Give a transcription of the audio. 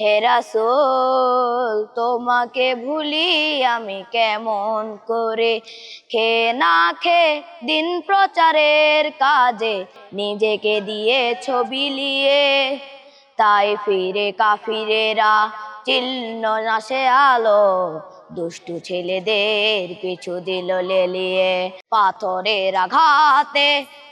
হেরাসোল তোমাকে ভুলি আমি কেমন করে? খে না খে দিন প্রচারের কাজে, নিজেকে দিয়ে ছবি লিয়ে। তাই ফিরে কাফিরেরা চিহ্ন নাশে আলো, দুষ্টু ছেলেদের পিছু দিল লেলিয়ে। পাথরের আঘাতে